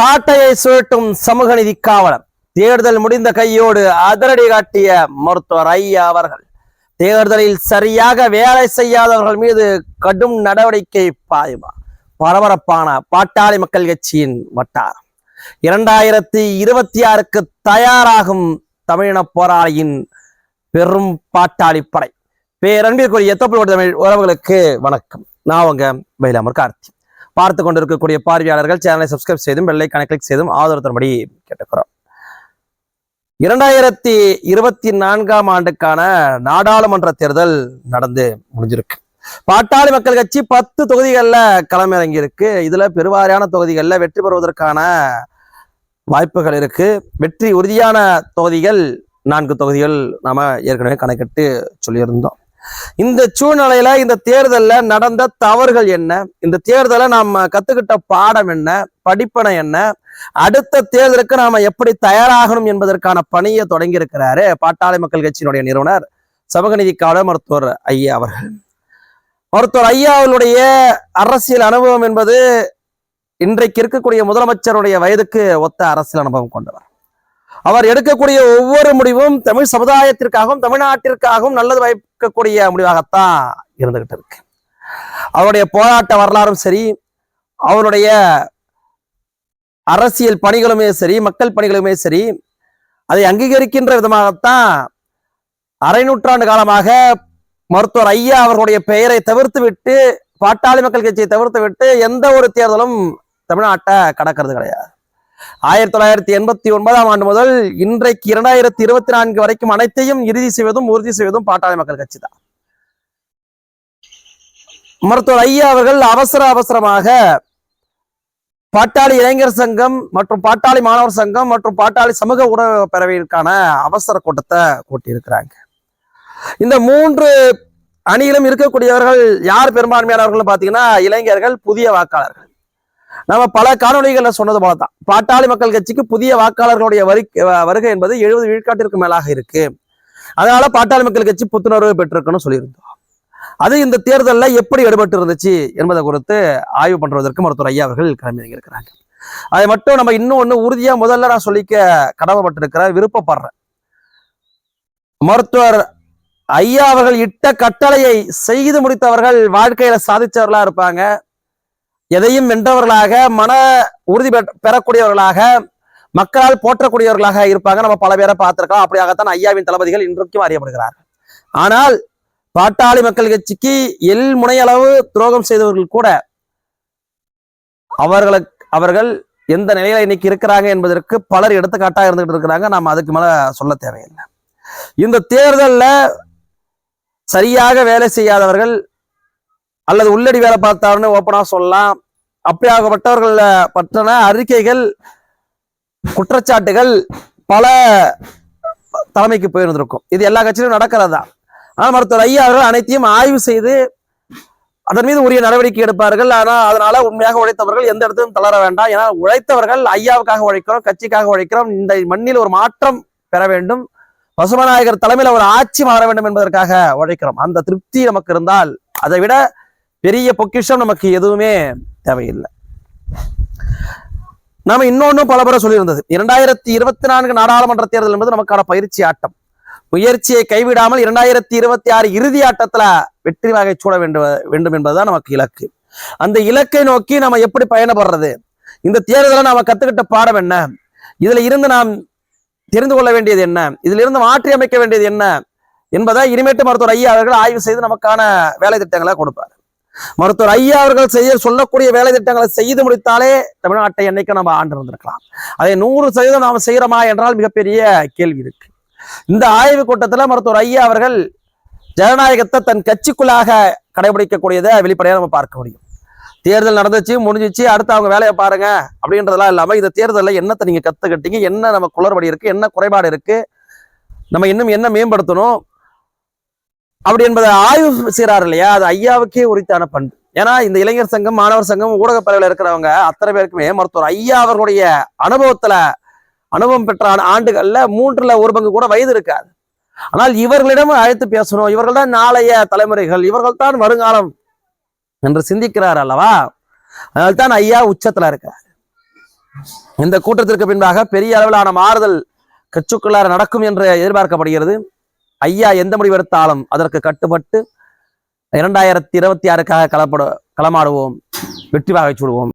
சாட்டையை சுழட்டும் சமூக நிதி காவலர். தேர்தல் முடிந்த கையோடு அதிரடி காட்டிய மருத்துவர் ஐயா அவர்கள். தேர்தலில் சரியாக வேலை செய்யாதவர்கள் மீது கடும் நடவடிக்கை பாயுமா? பரபரப்பான பாட்டாளி மக்கள் கட்சியின் வட்டாரம். இரண்டாயிரத்தி இருபத்தி ஆறுக்கு தயாராகும் தமிழின போராளியின் பெரும் பாட்டாளி படை. பேரன்பிற்குரிய தொப்புள் தமிழ் உறவுகளுக்கு வணக்கம். நான் உங்க மயிலாமர் கார்த்தி. பார்த்து கொண்டிருக்கக்கூடிய பார்வையாளர்கள் சேனலை சப்ஸ்கிரைப் செய்தும் பெல்லைக்கான கிளிக் செய்தும் ஆதரவு தரும்படி கேட்டுக்கிறோம். இரண்டாயிரத்தி இருபத்தி நான்காம் ஆண்டுக்கான நாடாளுமன்ற தேர்தல் நடந்து முடிஞ்சிருக்கு. பாட்டாளி மக்கள் கட்சி பத்து தொகுதிகளில் களமிறங்கி இருக்கு இதுல பெருவாரியான தொகுதிகளில் வெற்றி பெறுவதற்கான வாய்ப்புகள் இருக்கு. வெற்றி உறுதியான தொகுதிகள் நான்கு தொகுதிகள் நாம ஏற்கனவே கணக்கிட்டு சொல்லியிருந்தோம். இந்த சூழ்நிலையில இந்த தேர்தல்ல நடந்த தவறுகள் என்ன? இந்த தேர்தலை நாம கத்துக்கிட்ட பாடம் என்ன? படிப்பனை என்ன? அடுத்த தேர்தலுக்கு நாம எப்படி தயாராகணும் என்பதற்கான பணியை தொடங்கி இருக்கிறாரு பாட்டாளி மக்கள் கட்சியினுடைய நிறுவனர் சமூக நீதி மருத்துவர் ஐயா அவர்கள். மருத்துவர் ஐயா அவர்களுடைய அரசியல் அனுபவம் என்பது இன்றைக்கு இருக்கக்கூடிய முதலமைச்சருடைய வயதுக்கு ஒத்த அரசியல் அனுபவம் கொண்டவர். அவர் எடுக்கக்கூடிய ஒவ்வொரு முடிவும் தமிழ் சமுதாயத்திற்காகவும் தமிழ்நாட்டிற்காகவும் நல்லது இருக்கக்கூடிய முடிவாகத்தான் இருந்துகிட்டு இருக்கு. அவருடைய போராட்ட வரலாறும் சரி அவருடைய அரசியல் பணிகளுமே சரி மக்கள் பணிகளுமே சரி அதை அங்கீகரிக்கின்ற விதமாகத்தான் அரை நூற்றாண்டு காலமாக மருத்துவர் ஐயா அவர்களுடைய பெயரை தவிர்த்து விட்டு பாட்டாளி மக்கள் கட்சியை தவிர்த்து விட்டு எந்த ஒரு தேர்தலும் தமிழ்நாட்டை கடக்கிறது கிடையாது. ஆயிரத்தி தொள்ளாயிரத்தி எண்பத்தி ஒன்பதாம் ஆண்டு முதல் இன்றைக்கு இரண்டாயிரத்தி இருபத்தி நான்கு வரைக்கும் அனைத்தையும் இறுதி செய்வதும் உறுதி செய்வதும் பாட்டாளி மக்கள் கட்சி தான். மருத்துவர் ஐயா அவர்கள் அவசர அவசரமாக பாட்டாளி இளைஞர் சங்கம் மற்றும் பாட்டாளி மாணவர் சங்கம் மற்றும் பாட்டாளி சமூக ஊடக பேரவையிற்கான அவசர கூட்டத்தை கூட்டியிருக்கிறாங்க. இந்த மூன்று அணியிலும் இருக்கக்கூடியவர்கள் யார் பெரும்பான்மையானவர்கள் பார்த்தீங்கன்னா இளைஞர்கள் புதிய வாக்காளர்கள். நம்ம பல காணொலிகளில் சொன்னது போல தான் பாட்டாளி மக்கள் கட்சிக்கு புதிய வாக்காளர்களுடைய வரி வருகை என்பது எழுபது விழுக்காட்டிற்கு மேலாக இருக்கு. அதனால பாட்டாளி மக்கள் கட்சி புத்துணர்வு பெற்றிருக்குன்னு சொல்லியிருந்தோம். அது இந்த தேர்தலில் எப்படி எடுபட்டு இருந்துச்சு என்பதை குறித்து ஆய்வு பண்றதற்கு மருத்துவர் ஐயா அவர்கள் கிளம்பி இருக்கிறாங்க அதை மட்டும் நம்ம இன்னும் ஒன்று உறுதியா முதல்ல நான் சொல்லிக்க கடமைப்பட்டிருக்கிற விருப்பப்படுறேன். மருத்துவர் ஐயா அவர்கள் இட்ட கட்டளையை செய்து முடித்தவர்கள் வாழ்க்கையில சாதிச்சவர்களா இருப்பாங்க. எதையும் வென்றவர்களாக மன உறுதி பெறக்கூடியவர்களாக மக்களால் போற்றக்கூடியவர்களாக இருப்பாங்க. நம்ம பல பேரை பார்த்திருக்கோம் அப்படியாகத்தான் ஐயாவின் தளபதிகள் இன்றைக்கும் அறியப்படுகிறார்கள் ஆனால் பாட்டாளி மக்கள் கட்சிக்கு எல் முனையளவு துரோகம் செய்தவர்கள் கூட அவர்களுக்கு அவர்கள் எந்த நிலையில இன்னைக்கு இருக்கிறாங்க என்பதற்கு பலர் எடுத்துக்காட்டா இருந்துகிட்டு இருக்கிறாங்க. நாம அதுக்கு மேல சொல்ல தேவையில்லை. இந்த தேர்தலில் சரியாக வேலை செய்யாதவர்கள் அல்லது உள்ளடி வேலை பார்த்தாருன்னு ஓப்பனாக சொல்லலாம். அப்படியாகப்பட்டவர்கள் பற்றின அறிக்கைகள் குற்றச்சாட்டுகள் பல தலைமைக்கு போயிருந்திருக்கும். இது எல்லா கட்சியிலும் நடக்கிறது தான் ஆனால் மருத்துவர் ஐயா அவர்கள் அனைத்தையும் ஆய்வு செய்து அதன் மீது உரிய நடவடிக்கை எடுப்பார்கள். ஆனால் அதனால உண்மையாக உழைத்தவர்கள் எந்த இடத்திலும் தளர வேண்டாம். ஏன்னா உழைத்தவர்கள் ஐயாவுக்காக உழைக்கிறோம் கட்சிக்காக உழைக்கிறோம். இந்த மண்ணில் ஒரு மாற்றம் பெற வேண்டும். பசுமநாயகர் தலைமையில் ஒரு ஆட்சி மாற வேண்டும் என்பதற்காக உழைக்கிறோம். அந்த திருப்தி நமக்கு இருந்தால் அதை விட பெரிய பொக்கிஷம் நமக்கு எதுவுமே தேவையில்லை. நாம இன்னொன்னும் பல முறை சொல்லியிருந்தது. இரண்டாயிரத்தி இருபத்தி நான்கு நாடாளுமன்ற தேர்தல் என்பது நமக்கான பயிற்சி ஆட்டம். முயற்சியை கைவிடாமல் இரண்டாயிரத்தி இருபத்தி ஆறு இறுதி ஆட்டத்துல வெற்றி வகை சூட வேண்டும் வேண்டும் என்பதுதான் நமக்கு இலக்கு. அந்த இலக்கை நோக்கி நம்ம எப்படி பயணப்படுறது? இந்த தேர்தலை நாம கத்துக்கிட்ட பாடம் என்ன? இதுல இருந்து நாம் தெரிந்து கொள்ள வேண்டியது என்ன? இதுல இருந்து மாற்றி அமைக்க வேண்டியது என்ன? என்பதை இனிமேட்டு மருத்துவர் ஐயா அவர்கள் ஆய்வு செய்து நமக்கான வேலை திட்டங்களை கொடுப்பார். மருத்துவர் ஐயா அவர்கள் செய்ய சொல்லக்கூடிய வேலை திட்டங்களை செய்து முடித்தாலே தமிழ்நாட்டை என்னைக்கு நம்ம ஆண்டு இருந்திருக்கலாம் அதை நூறு சதவீதம் நாம் செய்யறோமா என்றால் மிகப்பெரிய கேள்வி இருக்கு. இந்த ஆய்வு கூட்டத்துல மருத்துவர் ஐயா அவர்கள் ஜனநாயகத்தை தன் கட்சிக்குள்ளாக கடைபிடிக்கக்கூடியதை வெளிப்படையாக நம்ம பார்க்க முடியும். தேர்தல் நடந்துச்சு முடிஞ்சிச்சு அடுத்து அவங்க வேலையை பாருங்க அப்படின்றதெல்லாம் இல்லாமல் இந்த தேர்தலில் என்னத்தை நீங்க கத்துக்கிட்டீங்க என்ன நம்ம குளறுபடி இருக்கு என்ன குறைபாடு இருக்கு நம்ம இன்னும் என்ன மேம்படுத்தணும் அப்படி என்பதை ஆய்வு செய்கிறார் இல்லையா? அது ஐயாவுக்கே உரித்தான பண்பு. ஏன்னா இந்த இளைஞர் சங்கம் மாணவர் சங்கம் ஊடக பரவில் இருக்கிறவங்க அத்தனை பேருக்குமே மருத்துவர். ஐயா அவர்களுடைய அனுபவத்துல அனுபவம் பெற்ற ஆண்டுகள்ல மூன்றுல ஒரு பங்கு கூட வயது இருக்காது. ஆனால் இவர்களிடம் அழைத்து பேசணும். இவர்கள் தான் நாளைய தலைமுறைகள். இவர்கள் தான் வருங்காலம் என்று சிந்திக்கிறார் அல்லவா? அதனால்தான் ஐயா உச்சத்துல இருக்கிறார் இந்த கூட்டத்திற்கு பின்பாக பெரிய அளவிலான மாறுதல் கட்சிக்குள்ளார நடக்கும் என்று எதிர்பார்க்கப்படுகிறது. ஐயா எந்த முடிவெடுத்தாலும் அதற்கு கட்டுப்பட்டு இரண்டாயிரத்தி இருபத்தி ஆறுக்காக களப்பட களமாடுவோம். வெற்றி வாகை சுடுவோம்.